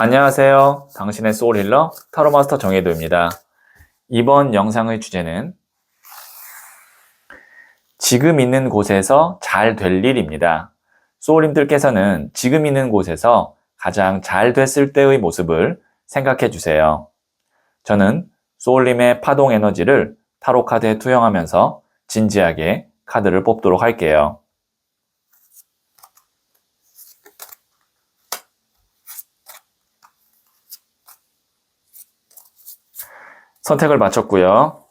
안녕하세요. 당신의 소울힐러 타로마스터 정혜도입니다. 이번 영상의 주제는 지금 있는 곳에서 잘 될 일입니다. 소울님들께서는 지금 있는 곳에서 가장 잘 됐을 때의 모습을 생각해 주세요. 저는 소울님의 파동 에너지를 타로 카드에 투영하면서 진지하게 카드를 뽑도록 할게요. 선택을 마쳤고요.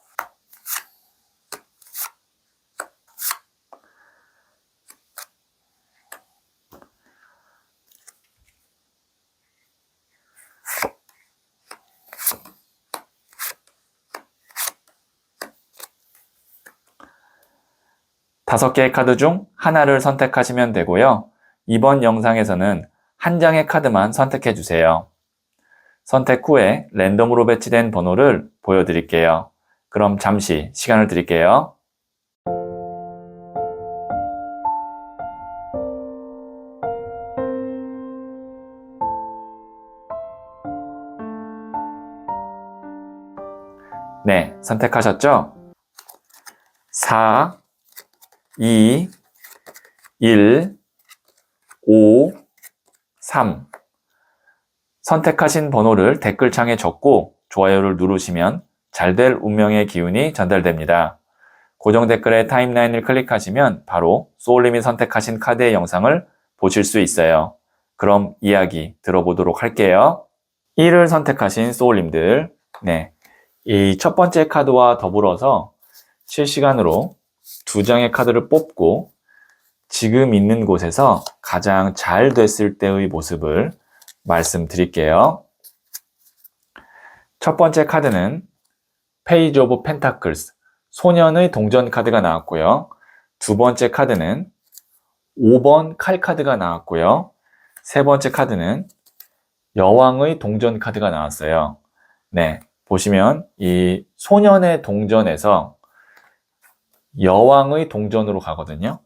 다섯 개의 카드 중 하나를 선택하시면 되고요. 이번 영상에서는 한 장의 카드만 선택해 주세요. 선택 후에 랜덤으로 배치된 번호를 보여드릴게요. 그럼 잠시 시간을 드릴게요. 네, 선택하셨죠? 4, 2, 1, 5, 3. 선택하신 번호를 댓글창에 적고 좋아요를 누르시면 잘 될 운명의 기운이 전달됩니다. 고정 댓글의 타임라인을 클릭하시면 바로 소울님이 선택하신 카드의 영상을 보실 수 있어요. 그럼 이야기 들어보도록 할게요. 1을 선택하신 소울님들, 네. 이 첫 번째 카드와 더불어서 실시간으로 두 장의 카드를 뽑고 지금 있는 곳에서 가장 잘 됐을 때의 모습을 말씀드릴게요. 첫 번째 카드는 페이지 오브 펜타클스 소년의 동전 카드가 나왔고요. 두 번째 카드는 5번 칼 카드가 나왔고요. 세 번째 카드는 여왕의 동전 카드가 나왔어요. 네, 보시면 이 소년의 동전에서 여왕의 동전으로 가거든요.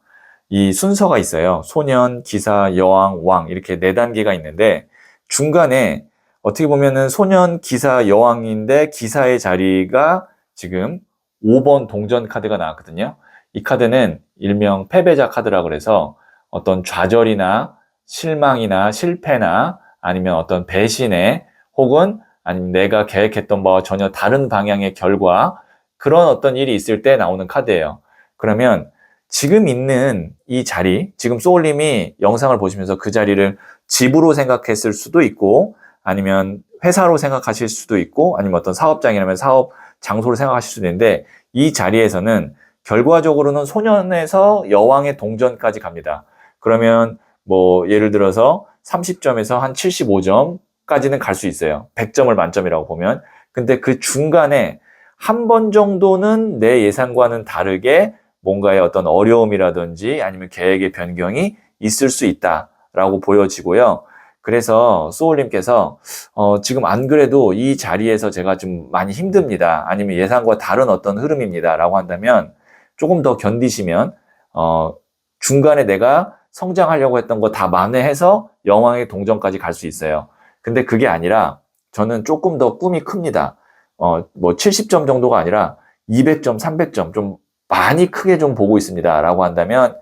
이 순서가 있어요. 소년, 기사, 여왕, 왕 이렇게 네 단계가 있는데 중간에 어떻게 보면은 소년, 기사, 여왕인데 기사의 자리가 지금 5번 동전 카드가 나왔거든요. 이 카드는 일명 패배자 카드라 그래서 어떤 좌절이나 실망이나 실패나 아니면 어떤 배신에 혹은 아니면 내가 계획했던 바와 전혀 다른 방향의 결과 그런 어떤 일이 있을 때 나오는 카드예요. 그러면 지금 있는 이 자리, 지금 소울님이 영상을 보시면서 그 자리를 집으로 생각했을 수도 있고, 아니면 회사로 생각하실 수도 있고, 아니면 어떤 사업장이라면 사업 장소로 생각하실 수도 있는데, 이 자리에서는 결과적으로는 소년에서 여왕의 동전까지 갑니다. 그러면 뭐 예를 들어서 30점에서 한 75점까지는 갈 수 있어요. 100점을 만점이라고 보면. 근데 그 중간에 한 번 정도는 내 예상과는 다르게 뭔가의 어떤 어려움이라든지 아니면 계획의 변경이 있을 수 있다 라고 보여지고요. 그래서 소울님께서 어, 지금 안 그래도 이 자리에서 제가 좀 많이 힘듭니다. 아니면 예상과 다른 어떤 흐름입니다 라고 한다면 조금 더 견디시면 어, 중간에 내가 성장하려고 했던 거 다 만회해서 영왕의 동전까지 갈 수 있어요. 근데 그게 아니라 저는 조금 더 꿈이 큽니다. 어, 뭐 70점 정도가 아니라 200점, 300점 좀 많이 크게 좀 보고 있습니다. 라고 한다면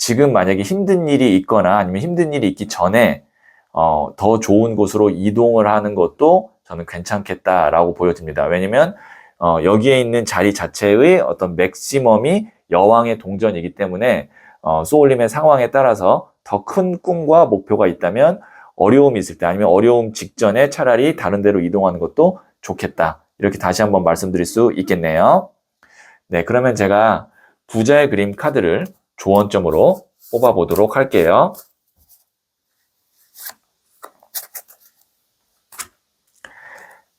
지금 만약에 힘든 일이 있거나 아니면 힘든 일이 있기 전에 어, 더 좋은 곳으로 이동을 하는 것도 저는 괜찮겠다라고 보여집니다. 왜냐면 어, 여기에 있는 자리 자체의 어떤 맥시멈이 여왕의 동전이기 때문에 어, 소울림의 상황에 따라서 더 큰 꿈과 목표가 있다면 어려움이 있을 때 아니면 어려움 직전에 차라리 다른 데로 이동하는 것도 좋겠다. 이렇게 다시 한번 말씀드릴 수 있겠네요. 네, 그러면 제가 부자의 그림 카드를 조언점으로 뽑아보도록 할게요.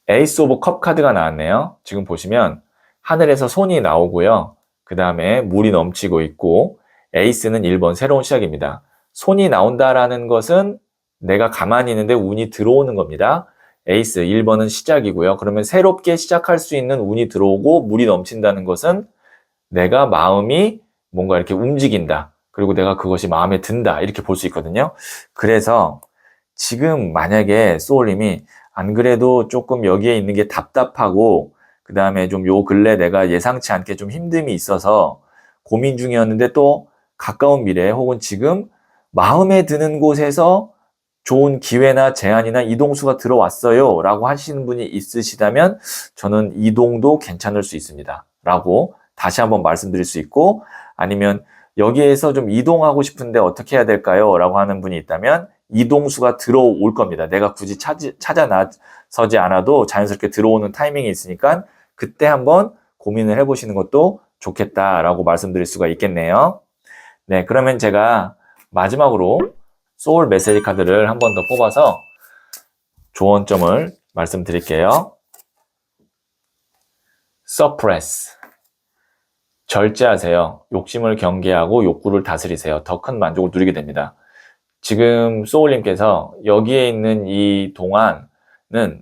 에이스 오브 컵 카드가 나왔네요. 지금 보시면 하늘에서 손이 나오고요. 그 다음에 물이 넘치고 있고 에이스는 1번 새로운 시작입니다. 손이 나온다라는 것은 내가 가만히 있는데 운이 들어오는 겁니다. 에이스 1번은 시작이고요. 그러면 새롭게 시작할 수 있는 운이 들어오고 물이 넘친다는 것은 내가 마음이 뭔가 이렇게 움직인다. 그리고 내가 그것이 마음에 든다. 이렇게 볼 수 있거든요. 그래서 지금 만약에 소울님이 안 그래도 조금 여기에 있는 게 답답하고 그 다음에 좀 요 근래 내가 예상치 않게 좀 힘듦이 있어서 고민 중이었는데 또 가까운 미래 혹은 지금 마음에 드는 곳에서 좋은 기회나 제안이나 이동수가 들어왔어요 라고 하시는 분이 있으시다면 저는 이동도 괜찮을 수 있습니다 라고 다시 한번 말씀드릴 수 있고 아니면 여기에서 좀 이동하고 싶은데 어떻게 해야 될까요? 라고 하는 분이 있다면 이동수가 들어올 겁니다. 내가 굳이 찾지, 찾아 나서지 않아도 자연스럽게 들어오는 타이밍이 있으니까 그때 한번 고민을 해보시는 것도 좋겠다라고 말씀드릴 수가 있겠네요. 네, 그러면 제가 마지막으로 소울 메시지 카드를 한 번 더 뽑아서 조언점을 말씀드릴게요. suppress. 절제하세요. 욕심을 경계하고 욕구를 다스리세요. 더 큰 만족을 누리게 됩니다. 지금 소울님께서 여기에 있는 이 동안은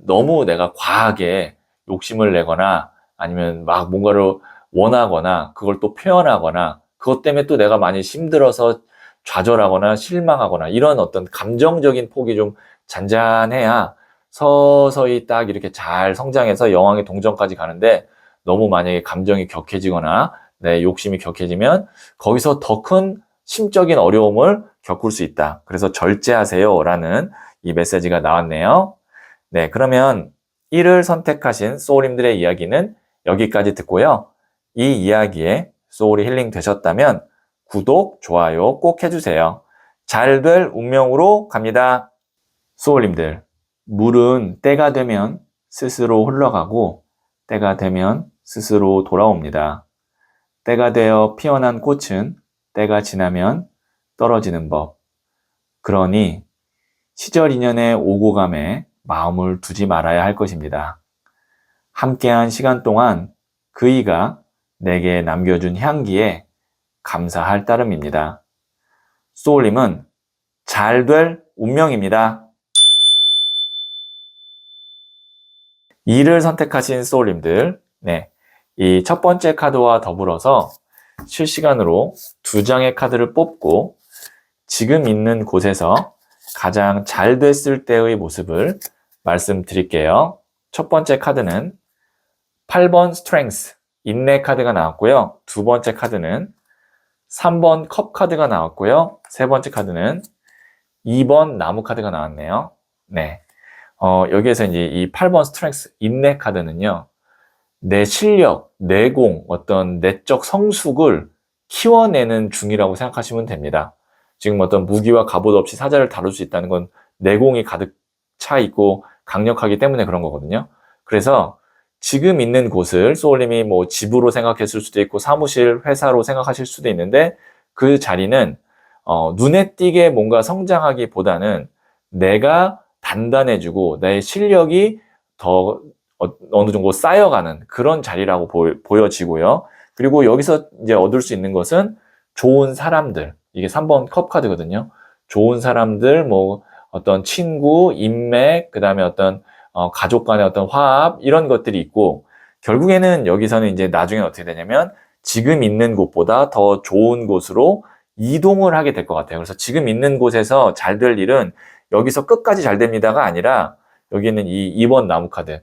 너무 내가 과하게 욕심을 내거나 아니면 막 뭔가를 원하거나 그걸 또 표현하거나 그것 때문에 또 내가 많이 힘들어서 좌절하거나 실망하거나 이런 어떤 감정적인 폭이 좀 잔잔해야 서서히 딱 이렇게 잘 성장해서 여왕의 동정까지 가는데 너무 만약에 감정이 격해지거나 내 욕심이 격해지면 거기서 더 큰 심적인 어려움을 겪을 수 있다. 그래서 절제하세요. 라는 이 메시지가 나왔네요. 네, 그러면 1을 선택하신 소울님들의 이야기는 여기까지 듣고요. 이 이야기에 소울이 힐링 되셨다면 구독, 좋아요 꼭 해주세요. 잘 될 운명으로 갑니다. 소울님들, 물은 때가 되면 스스로 흘러가고 때가 되면 스스로 돌아옵니다. 때가 되어 피어난 꽃은 때가 지나면 떨어지는 법. 그러니 시절 인연의 오고 감에 마음을 두지 말아야 할 것입니다. 함께한 시간 동안 그이가 내게 남겨준 향기에 감사할 따름입니다. 소울님은 잘 될 운명입니다. 이를 선택하신 소울님들, 네. 이 첫 번째 카드와 더불어서 실시간으로 두 장의 카드를 뽑고 지금 있는 곳에서 가장 잘 됐을 때의 모습을 말씀드릴게요. 첫 번째 카드는 8번 스트렝스 인내 카드가 나왔고요. 두 번째 카드는 3번 컵 카드가 나왔고요. 세 번째 카드는 2번 나무 카드가 나왔네요. 네. 어, 여기에서 이제 이 8번 스트렝스 인내 카드는요. 내 실력, 내공, 어떤 내적 성숙을 키워내는 중이라고 생각하시면 됩니다. 지금 어떤 무기와 갑옷 없이 사자를 다룰 수 있다는 건 내공이 가득 차 있고 강력하기 때문에 그런 거거든요. 그래서 지금 있는 곳을 소울님이 뭐 집으로 생각했을 수도 있고 사무실, 회사로 생각하실 수도 있는데 그 자리는 어, 눈에 띄게 뭔가 성장하기보다는 내가 단단해지고 내 실력이 더 어, 어느 정도 쌓여가는 그런 자리라고 보여, 지고요 그리고 여기서 이제 얻을 수 있는 것은 좋은 사람들. 이게 3번 컵 카드거든요. 좋은 사람들, 뭐 어떤 친구, 인맥, 그 다음에 어떤 어, 가족 간의 어떤 화합 이런 것들이 있고 결국에는 여기서는 이제 나중에 어떻게 되냐면 지금 있는 곳보다 더 좋은 곳으로 이동을 하게 될 것 같아요. 그래서 지금 있는 곳에서 잘 될 일은 여기서 끝까지 잘 됩니다가 아니라 여기는 이 2번 나무 카드.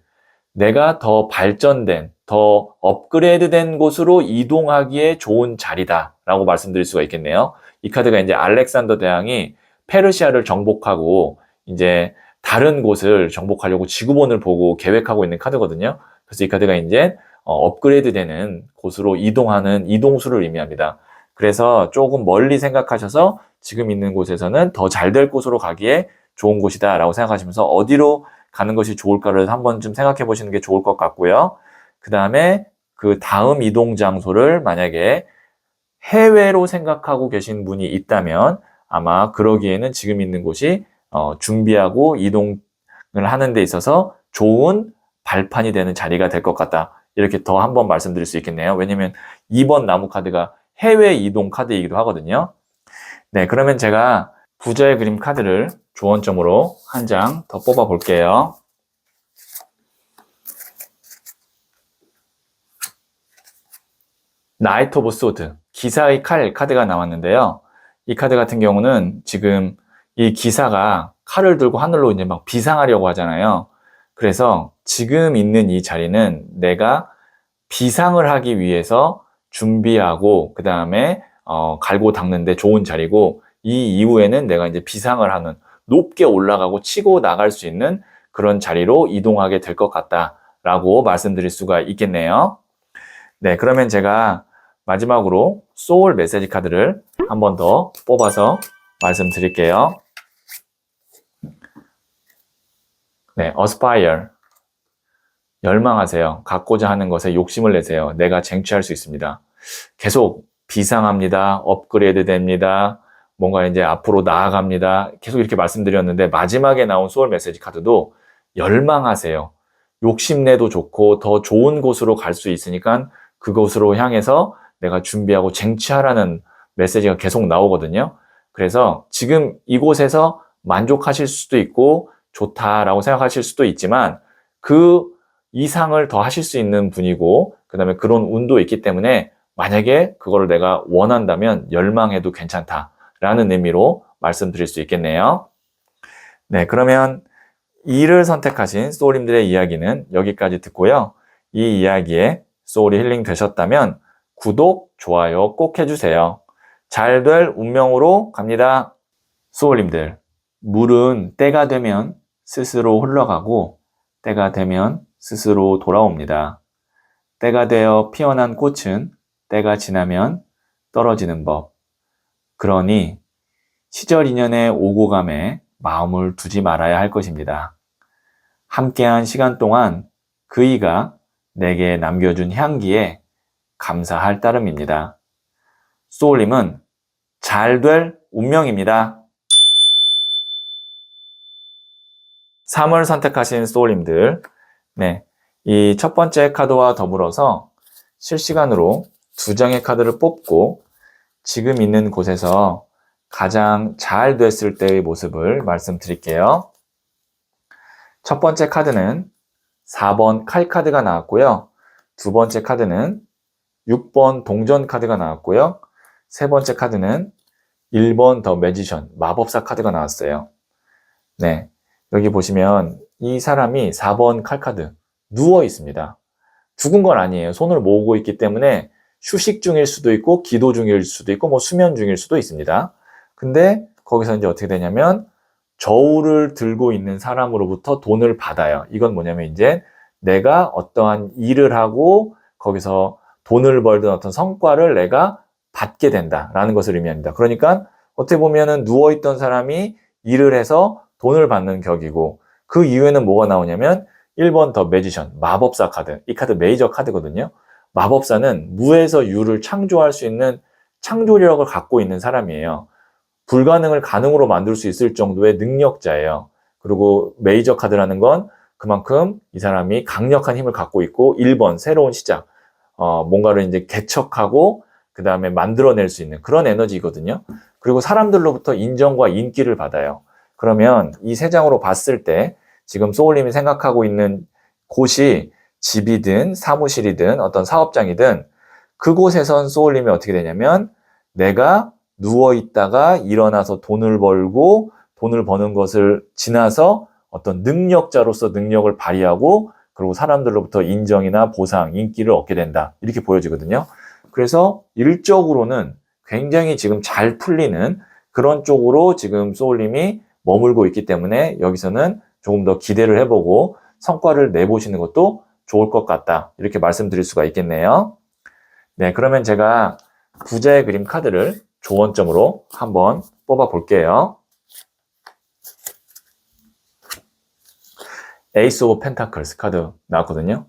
내가 더 발전된, 더 업그레이드된 곳으로 이동하기에 좋은 자리다라고 말씀드릴 수가 있겠네요. 이 카드가 이제 알렉산더 대왕이 페르시아를 정복하고 이제 다른 곳을 정복하려고 지구본을 보고 계획하고 있는 카드거든요. 그래서 이 카드가 이제 어, 업그레이드 되는 곳으로 이동하는 이동수를 의미합니다. 그래서 조금 멀리 생각하셔서 지금 있는 곳에서는 더 잘 될 곳으로 가기에 좋은 곳이다 라고 생각하시면서 어디로 가는 것이 좋을까를 한번 좀 생각해 보시는 게 좋을 것 같고요. 그 다음에 그 다음 이동 장소를 만약에 해외로 생각하고 계신 분이 있다면 아마 그러기에는 지금 있는 곳이 어, 준비하고 이동을 하는 데 있어서 좋은 발판이 되는 자리가 될 것 같다. 이렇게 더 한번 말씀드릴 수 있겠네요. 왜냐면 2번 나무 카드가 해외 이동 카드이기도 하거든요. 네, 그러면 제가 부자의 그림 카드를 조언점으로 한 장 더 뽑아 볼게요. 나이트 오브 소드, 기사의 칼 카드가 나왔는데요. 이 카드 같은 경우는 지금 이 기사가 칼을 들고 하늘로 이제 막 비상하려고 하잖아요. 그래서 지금 있는 이 자리는 내가 비상을 하기 위해서 준비하고 그 다음에 어, 갈고 닦는데 좋은 자리고 이 이후에는 내가 이제 비상을 하는 높게 올라가고 치고 나갈 수 있는 그런 자리로 이동하게 될 것 같다라고 말씀드릴 수가 있겠네요. 네, 그러면 제가 마지막으로 소울 메시지 카드를 한 번 더 뽑아서 말씀드릴게요. 네, aspire. 열망하세요. 갖고자 하는 것에 욕심을 내세요. 내가 쟁취할 수 있습니다. 계속 비상합니다. 업그레이드 됩니다. 뭔가 이제 앞으로 나아갑니다. 계속 이렇게 말씀드렸는데 마지막에 나온 소울 메시지 카드도 열망하세요. 욕심내도 좋고 더 좋은 곳으로 갈 수 있으니까 그곳으로 향해서 내가 준비하고 쟁취하라는 메시지가 계속 나오거든요. 그래서 지금 이곳에서 만족하실 수도 있고 좋다라고 생각하실 수도 있지만 그 이상을 더 하실 수 있는 분이고 그 다음에 그런 운도 있기 때문에 만약에 그거를 내가 원한다면 열망해도 괜찮다 라는 의미로 말씀드릴 수 있겠네요. 네, 그러면 이를 선택하신 소울님들의 이야기는 여기까지 듣고요. 이 이야기에 소울이 힐링 되셨다면 구독, 좋아요 꼭 해주세요. 잘 될 운명으로 갑니다. 소울님들, 물은 때가 되면 스스로 흘러가고 때가 되면 스스로 돌아옵니다. 때가 되어 피어난 꽃은 때가 지나면 떨어지는 법. 그러니 시절 인연의 오고 감에 마음을 두지 말아야 할 것입니다. 함께한 시간 동안 그이가 내게 남겨준 향기에 감사할 따름입니다. 소울님은 잘 될 운명입니다. 3을 선택하신 소울님들, 네. 이 첫 번째 카드와 더불어서 실시간으로 두 장의 카드를 뽑고 지금 있는 곳에서 가장 잘 됐을 때의 모습을 말씀드릴게요. 첫 번째 카드는 4번 칼 카드가 나왔고요. 두 번째 카드는 6번 동전 카드가 나왔고요. 세 번째 카드는 1번 더 매지션, 마법사 카드가 나왔어요. 네. 여기 보시면 이 사람이 4번 칼 카드 누워 있습니다. 죽은 건 아니에요. 손을 모으고 있기 때문에 휴식 중일 수도 있고 기도 중일 수도 있고 뭐 수면 중일 수도 있습니다. 근데 거기서 이제 어떻게 되냐면 저울을 들고 있는 사람으로부터 돈을 받아요. 이건 뭐냐면 이제 내가 어떠한 일을 하고 거기서 돈을 벌든 어떤 성과를 내가 받게 된다라는 것을 의미합니다. 그러니까 어떻게 보면은 누워 있던 사람이 일을 해서 돈을 받는 격이고 그 이후에는 뭐가 나오냐면 1번 더 매지션, 마법사 카드. 이 카드 메이저 카드거든요. 마법사는 무에서 유를 창조할 수 있는 창조력을 갖고 있는 사람이에요. 불가능을 가능으로 만들 수 있을 정도의 능력자예요. 그리고 메이저 카드라는 건 그만큼 이 사람이 강력한 힘을 갖고 있고 1번 새로운 시작, 어, 뭔가를 이제 개척하고 그 다음에 만들어낼 수 있는 그런 에너지거든요. 그리고 사람들로부터 인정과 인기를 받아요. 그러면 이 세 장으로 봤을 때 지금 소울님이 생각하고 있는 곳이 집이든 사무실이든 어떤 사업장이든 그곳에선 소울님이 어떻게 되냐면 내가 누워 있다가 일어나서 돈을 벌고 돈을 버는 것을 지나서 어떤 능력자로서 능력을 발휘하고 그리고 사람들로부터 인정이나 보상, 인기를 얻게 된다. 이렇게 보여지거든요. 그래서 일적으로는 굉장히 지금 잘 풀리는 그런 쪽으로 지금 소울님이 머물고 있기 때문에 여기서는 조금 더 기대를 해보고 성과를 내보시는 것도 좋을 것 같다. 이렇게 말씀드릴 수가 있겠네요. 네, 그러면 제가 부자의 그림 카드를 조언점으로 한번 뽑아 볼게요. 에이스 오브 펜타클스 카드 나왔거든요.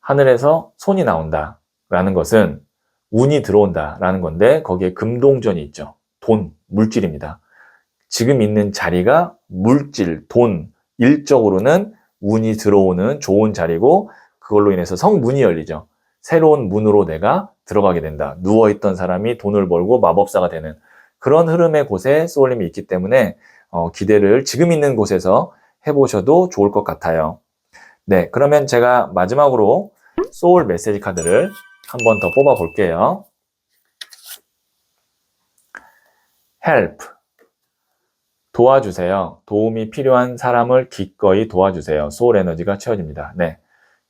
하늘에서 손이 나온다. 라는 것은 운이 들어온다. 라는 건데 거기에 금동전이 있죠. 돈, 물질입니다. 지금 있는 자리가 물질, 돈, 일적으로는 운이 들어오는 좋은 자리고 그걸로 인해서 성문이 열리죠. 새로운 문으로 내가 들어가게 된다. 누워있던 사람이 돈을 벌고 마법사가 되는 그런 흐름의 곳에 소울님이 있기 때문에 어, 기대를 지금 있는 곳에서 해보셔도 좋을 것 같아요. 네, 그러면 제가 마지막으로 소울 메시지 카드를 한 번 더 뽑아 볼게요. help. 도와주세요. 도움이 필요한 사람을 기꺼이 도와주세요. 소울 에너지가 채워집니다. 네.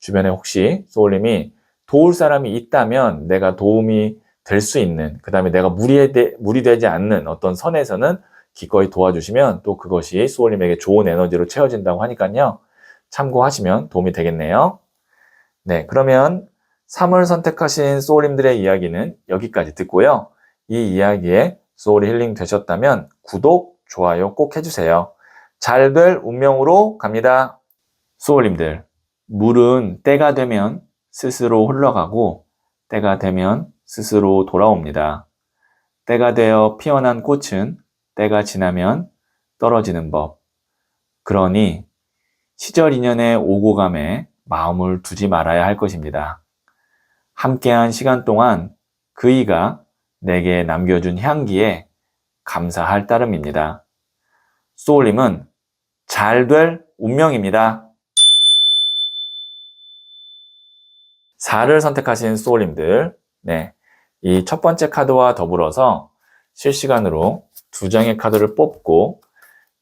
주변에 혹시 소울님이 도울 사람이 있다면 내가 도움이 될 수 있는, 그 다음에 내가 무리되, 무리되지 않는 어떤 선에서는 기꺼이 도와주시면 또 그것이 소울님에게 좋은 에너지로 채워진다고 하니까요. 참고하시면 도움이 되겠네요. 네, 그러면 3을 선택하신 소울님들의 이야기는 여기까지 듣고요. 이 이야기에 소울 힐링 되셨다면 구독, 좋아요 꼭 해주세요. 잘 될 운명으로 갑니다. 소울님들, 물은 때가 되면 스스로 흘러가고 때가 되면 스스로 돌아옵니다. 때가 되어 피어난 꽃은 때가 지나면 떨어지는 법. 그러니 시절 인연의 오고 감에 마음을 두지 말아야 할 것입니다. 함께한 시간 동안 그이가 내게 남겨준 향기에 감사할 따름입니다. 소울님은 잘 될 운명입니다. 4를 선택하신 소울님들, 네. 이 첫 번째 카드와 더불어서 실시간으로 두 장의 카드를 뽑고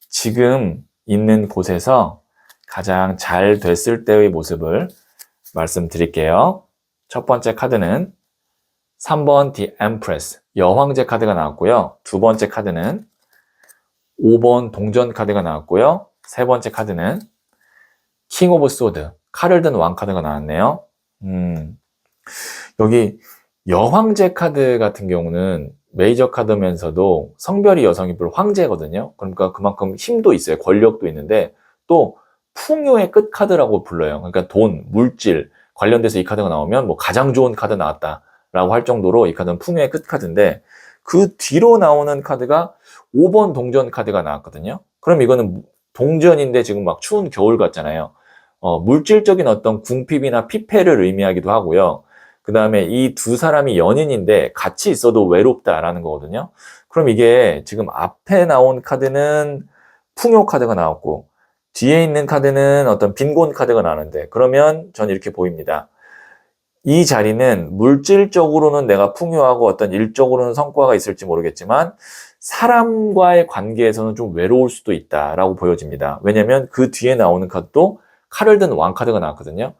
지금 있는 곳에서 가장 잘 됐을 때의 모습을 말씀드릴게요. 첫 번째 카드는 3번 The Empress, 여황제 카드가 나왔고요. 두 번째 카드는 5번 동전 카드가 나왔고요. 세 번째 카드는 킹 오브 소드, 칼을 든 왕 카드가 나왔네요. 음, 여기 여황제 카드 같은 경우는 메이저 카드면서도 성별이 여성이별 황제거든요. 그러니까 그만큼 힘도 있어요. 권력도 있는데 또 풍요의 끝 카드라고 불러요. 그러니까 돈, 물질 관련돼서 이 카드가 나오면 뭐 가장 좋은 카드 나왔다라고 할 정도로 이 카드는 풍요의 끝 카드인데 그 뒤로 나오는 카드가 5번 동전 카드가 나왔거든요. 그럼 이거는 동전인데 지금 막 추운 겨울 같잖아요. 어, 물질적인 어떤 궁핍이나 피폐를 의미하기도 하고요. 그 다음에 이 두 사람이 연인인데 같이 있어도 외롭다라는 거거든요. 그럼 이게 지금 앞에 나온 카드는 풍요 카드가 나왔고 뒤에 있는 카드는 어떤 빈곤 카드가 나오는데 그러면 전 이렇게 보입니다. 이 자리는 물질적으로는 내가 풍요하고 어떤 일적으로는 성과가 있을지 모르겠지만 사람과의 관계에서는 좀 외로울 수도 있다라고 보여집니다. 왜냐하면 그 뒤에 나오는 카드도 칼을 든 왕카드가 나왔거든요.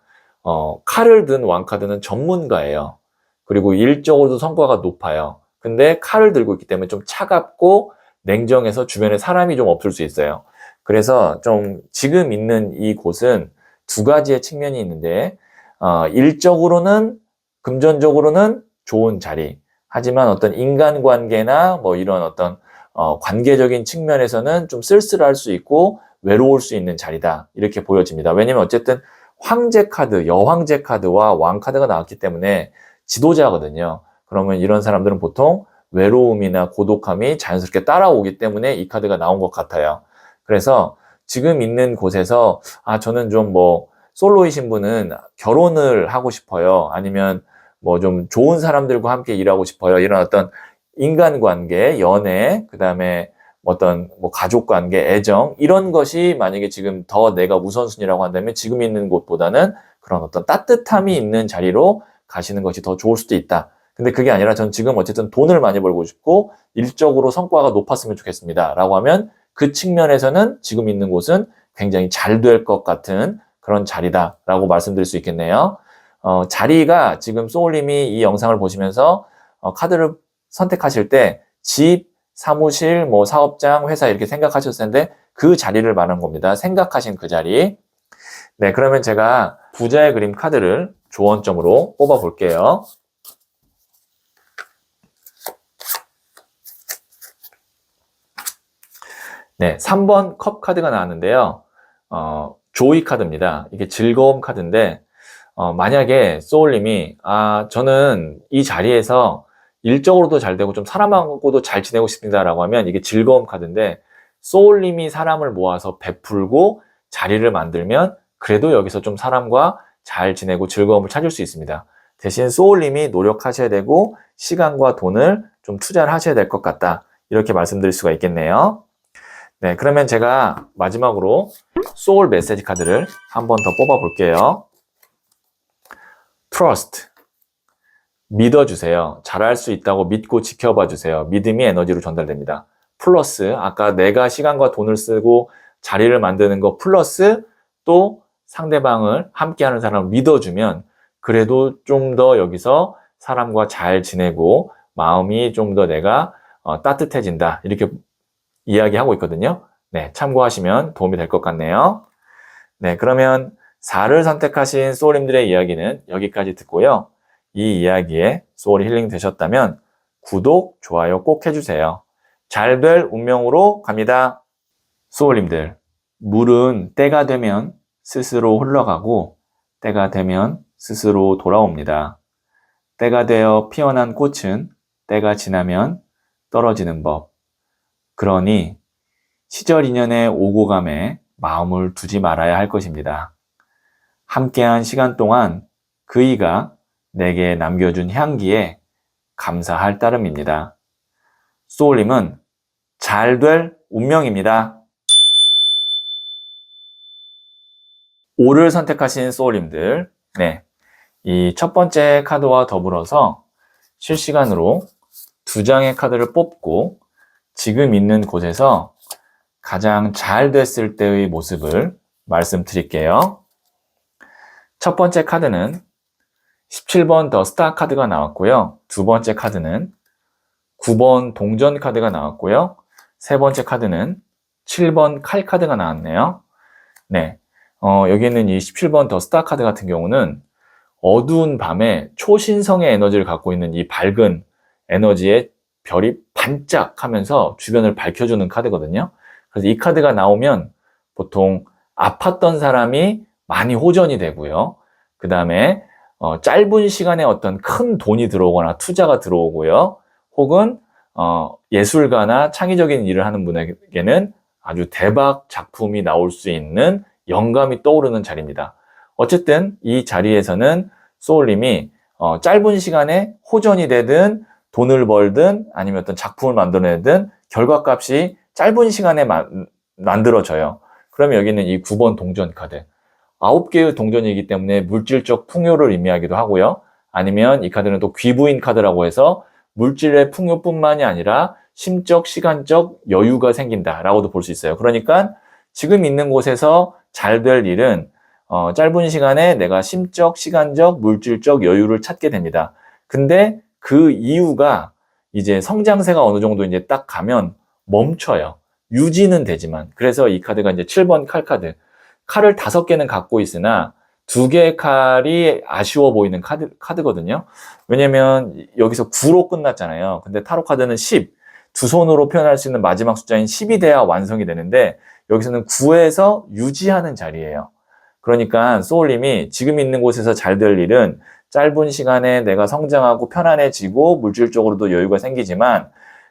어, 칼을 든 왕카드는 전문가예요. 그리고 일적으로도 성과가 높아요. 근데 칼을 들고 있기 때문에 좀 차갑고 냉정해서 주변에 사람이 좀 없을 수 있어요. 그래서 좀 지금 있는 이 곳은 두 가지의 측면이 있는데, 어, 일적으로는, 금전적으로는 좋은 자리. 하지만 어떤 인간관계나 뭐 이런 어떤 어, 관계적인 측면에서는 좀 쓸쓸할 수 있고 외로울 수 있는 자리다. 이렇게 보여집니다. 왜냐면 어쨌든 황제 카드, 여황제 카드와 왕 카드가 나왔기 때문에 지도자거든요. 그러면 이런 사람들은 보통 외로움이나 고독함이 자연스럽게 따라오기 때문에 이 카드가 나온 것 같아요. 그래서 지금 있는 곳에서 아 저는 좀 뭐 솔로이신 분은 결혼을 하고 싶어요. 아니면 뭐 좀 좋은 사람들과 함께 일하고 싶어요. 이런 어떤 인간관계, 연애, 그 다음에 어떤 뭐 가족 관계, 애정 이런 것이 만약에 지금 더 내가 우선순위라고 한다면 지금 있는 곳보다는 그런 어떤 따뜻함이 있는 자리로 가시는 것이 더 좋을 수도 있다. 근데 그게 아니라 전 지금 어쨌든 돈을 많이 벌고 싶고 일적으로 성과가 높았으면 좋겠습니다. 라고 하면 그 측면에서는 지금 있는 곳은 굉장히 잘 될 것 같은 그런 자리다라고 말씀드릴 수 있겠네요. 어, 자리가 지금 소울님이 이 영상을 보시면서 어, 카드를 선택하실 때 집, 사무실, 뭐 사업장, 회사 이렇게 생각하셨을 텐데 그 자리를 말하는 겁니다. 생각하신 그 자리. 네, 그러면 제가 부자의 그림 카드를 조언점으로 뽑아 볼게요. 네, 3번 컵 카드가 나왔는데요. 어, 조이 카드입니다. 이게 즐거움 카드인데, 어, 만약에 소울님이, 아, 저는 이 자리에서 일적으로도 잘 되고 좀 사람하고도 잘 지내고 싶습니다라고 하면 이게 즐거움 카드인데, 소울님이 사람을 모아서 베풀고 자리를 만들면 그래도 여기서 좀 사람과 잘 지내고 즐거움을 찾을 수 있습니다. 대신 소울님이 노력하셔야 되고 시간과 돈을 좀 투자를 하셔야 될 것 같다. 이렇게 말씀드릴 수가 있겠네요. 네, 그러면 제가 마지막으로 소울 메시지 카드를 한 번 더 뽑아 볼게요. Trust. 믿어주세요. 잘할 수 있다고 믿고 지켜봐 주세요. 믿음이 에너지로 전달됩니다. 플러스 아까 내가 시간과 돈을 쓰고 자리를 만드는 거 플러스 또 상대방을 함께하는 사람을 믿어주면 그래도 좀 더 여기서 사람과 잘 지내고 마음이 좀 더 내가 어, 따뜻해진다 이렇게 이야기하고 있거든요. 네, 참고하시면 도움이 될 것 같네요. 네, 그러면 4를 선택하신 소울님들의 이야기는 여기까지 듣고요. 이 이야기에 소울 힐링 되셨다면 구독, 좋아요 꼭 해주세요. 잘 될 운명으로 갑니다. 소울님들, 물은 때가 되면 스스로 흘러가고 때가 되면 스스로 돌아옵니다. 때가 되어 피어난 꽃은 때가 지나면 떨어지는 법. 그러니 시절 인연의 오고 감에 마음을 두지 말아야 할 것입니다. 함께한 시간 동안 그이가 내게 남겨준 향기에 감사할 따름입니다. 소울님은 잘 될 운명입니다. 5를 선택하신 소울님들, 네. 이 첫 번째 카드와 더불어서 실시간으로 두 장의 카드를 뽑고 지금 있는 곳에서 가장 잘 됐을 때의 모습을 말씀드릴게요. 첫 번째 카드는 17번 더 스타 카드가 나왔고요. 두 번째 카드는 9번 동전 카드가 나왔고요. 세 번째 카드는 7번 칼 카드가 나왔네요. 네. 어, 여기 있는 이 17번 더 스타 카드 같은 경우는 어두운 밤에 초신성의 에너지를 갖고 있는 이 밝은 에너지의 별이 반짝 하면서 주변을 밝혀주는 카드거든요. 그래서 이 카드가 나오면 보통 아팠던 사람이 많이 호전이 되고요. 그 다음에 어, 짧은 시간에 어떤 큰 돈이 들어오거나 투자가 들어오고요. 혹은 어, 예술가나 창의적인 일을 하는 분에게는 아주 대박 작품이 나올 수 있는 영감이 떠오르는 자리입니다. 어쨌든 이 자리에서는 소울님이 어, 짧은 시간에 호전이 되든 돈을 벌든 아니면 어떤 작품을 만들어내든 결과값이 짧은 시간에 마, 만들어져요. 그러면 여기는 이 9번 동전 카드. 9개의 동전이기 때문에 물질적 풍요를 의미하기도 하고요. 아니면 이 카드는 또 귀부인 카드라고 해서 물질의 풍요뿐만이 아니라 심적, 시간적 여유가 생긴다라고도 볼 수 있어요. 그러니까 지금 있는 곳에서 잘 될 일은 어, 짧은 시간에 내가 심적, 시간적, 물질적 여유를 찾게 됩니다. 근데 그 이유가 이제 성장세가 어느 정도 이제 딱 가면 멈춰요. 유지는 되지만. 그래서 이 카드가 이제 7번 칼 카드. 칼을 다섯 개는 갖고 있으나 두 개의 칼이 아쉬워 보이는 카드, 카드거든요. 왜냐면 여기서 9로 끝났잖아요. 근데 타로 카드는 10. 두 손으로 표현할 수 있는 마지막 숫자인 10이 돼야 완성이 되는데 여기서는 9에서 유지하는 자리예요. 그러니까 소울님이 지금 있는 곳에서 잘 될 일은 짧은 시간에 내가 성장하고 편안해지고 물질적으로도 여유가 생기지만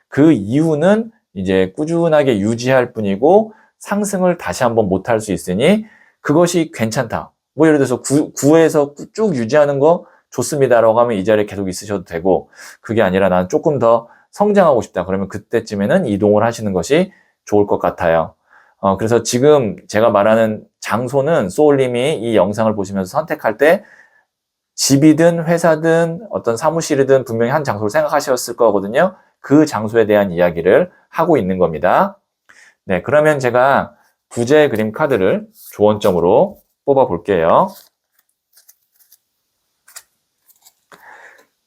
그 이유는 이제 꾸준하게 유지할 뿐이고 상승을 다시 한번 못할 수 있으니 그것이 괜찮다. 뭐 예를 들어서 9, 9에서 쭉 유지하는 거 좋습니다라고 하면 이 자리에 계속 있으셔도 되고 그게 아니라 나는 조금 더 성장하고 싶다. 그러면 그때쯤에는 이동을 하시는 것이 좋을 것 같아요. 어, 그래서 지금 제가 말하는 장소는 소울님이 이 영상을 보시면서 선택할 때 집이든 회사든 어떤 사무실이든 분명히 한 장소를 생각하셨을 거거든요. 그 장소에 대한 이야기를 하고 있는 겁니다. 네, 그러면 제가 부재 그림 카드를 조언점으로 뽑아 볼게요.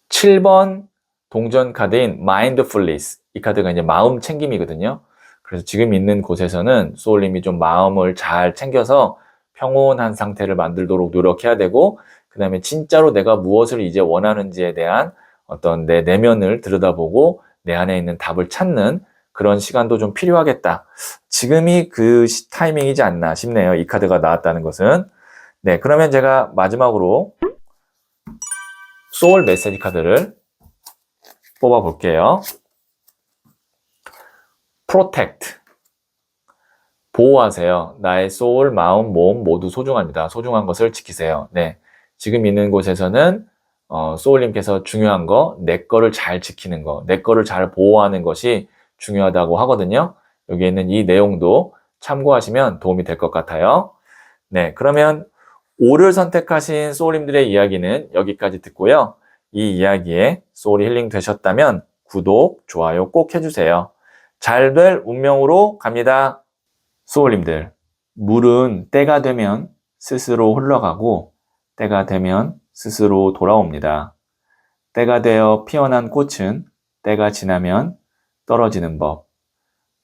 7번 동전 카드인 Mindfulness. 이 카드가 이제 마음 챙김이거든요. 그래서 지금 있는 곳에서는 소울님이 좀 마음을 잘 챙겨서 평온한 상태를 만들도록 노력해야 되고, 그 다음에 진짜로 내가 무엇을 이제 원하는지에 대한 어떤 내 내면을 들여다보고 내 안에 있는 답을 찾는 그런 시간도 좀 필요하겠다. 지금이 그 타이밍이지 않나 싶네요. 이 카드가 나왔다는 것은. 네, 그러면 제가 마지막으로 소울 메시지 카드를 뽑아 볼게요. 프로텍트. 보호하세요. 나의 소울, 마음, 몸 모두 소중합니다. 소중한 것을 지키세요. 네. 지금 있는 곳에서는 어, 소울님께서 중요한 거, 내 거를 잘 지키는 거, 내 거를 잘 보호하는 것이 중요하다고 하거든요. 여기 있는 이 내용도 참고하시면 도움이 될 것 같아요. 네, 그러면 5를 선택하신 소울님들의 이야기는 여기까지 듣고요. 이 이야기에 소울이 힐링 되셨다면 구독, 좋아요 꼭 해주세요. 잘 될 운명으로 갑니다. 수월님들, 물은 때가 되면 스스로 흘러가고 때가 되면 스스로 돌아옵니다. 때가 되어 피어난 꽃은 때가 지나면 떨어지는 법.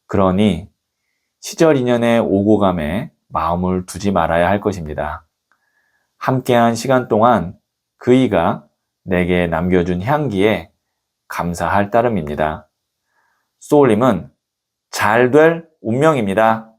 그러니 시절 인연의 오고 감에 마음을 두지 말아야 할 것입니다. 함께한 시간 동안 그이가 내게 남겨준 향기에 감사할 따름입니다. 소울님은 잘 될 운명입니다.